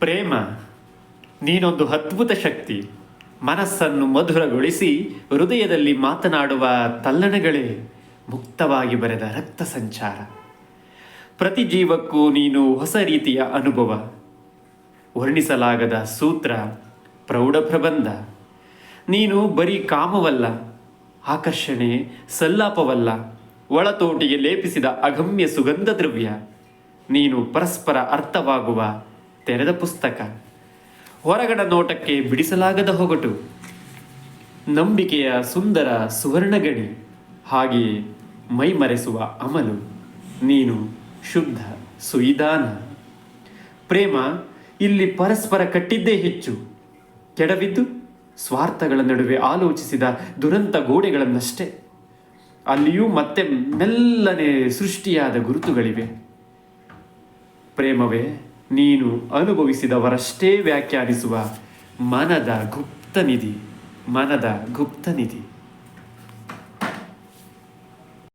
ಪ್ರೇಮ, ನೀನೊಂದು ಅದ್ಭುತ ಶಕ್ತಿ, ಮನಸ್ಸನ್ನು ಮಧುರಗೊಳಿಸಿ ಹೃದಯದಲ್ಲಿ ಮಾತನಾಡುವ ತಲ್ಲಣಗಳೇ ಮುಕ್ತವಾಗಿ ಬರೆದ ರಕ್ತ ಸಂಚಾರ. ಪ್ರತಿ ಜೀವಕ್ಕೂ ನೀನು ಹೊಸ ರೀತಿಯ ಅನುಭವ. ವರ್ಣಿಸಲಾಗದ ಸೂತ್ರ, ಪ್ರೌಢ ಪ್ರಬಂಧ. ನೀನು ಬರೀ ಕಾಮವಲ್ಲ, ಆಕರ್ಷಣೆ, ಸಲ್ಲಾಪವಲ್ಲ, ಒಳತೋಟಿಗೆ ಲೇಪಿಸಿದ ಅಗಮ್ಯ ಸುಗಂಧ ದ್ರವ್ಯ ನೀನು ಪರಸ್ಪರ ಅರ್ಥವಾಗುವ ತೆರೆದ ಪುಸ್ತಕ. ಹೊರಗಡ ನೋಟಕ್ಕೆ ಬಿಡಿಸಲಾಗದ ಹೊಗಟು. ನಂಬಿಕೆಯ ಸುಂದರ ಸುವರ್ಣಗಣಿ. ಹಾಗೆಯೇ ಮೈಮರೆಸುವ ಅಮಲು. ನೀನು ಶುದ್ಧ ಸುಯಿದಾನ. ಪ್ರೇಮ, ಇಲ್ಲಿ ಪರಸ್ಪರ ಕಟ್ಟಿದ್ದೇ ಹೆಚ್ಚು. ಕೆಡವಿದ್ದು ಸ್ವಾರ್ಥಗಳ ನಡುವೆ ಆಲೋಚಿಸಿದ ದುರಂತ ಗೋಡೆಗಳನ್ನಷ್ಟೇ. ಅಲ್ಲಿಯೂ ಮತ್ತೆ ಮೆಲ್ಲನೆ ಸೃಷ್ಟಿಯಾದ ಗುರುತುಗಳಿವೆ. ಪ್ರೇಮವೇ ನೀನು ಅನುಭವಿಸಿದವರಷ್ಟೇ ವ್ಯಾಖ್ಯಾನಿಸುವ ಮನದ ಗುಪ್ತ ನಿಧಿ ಮನದ ಗುಪ್ತ ನಿಧಿ.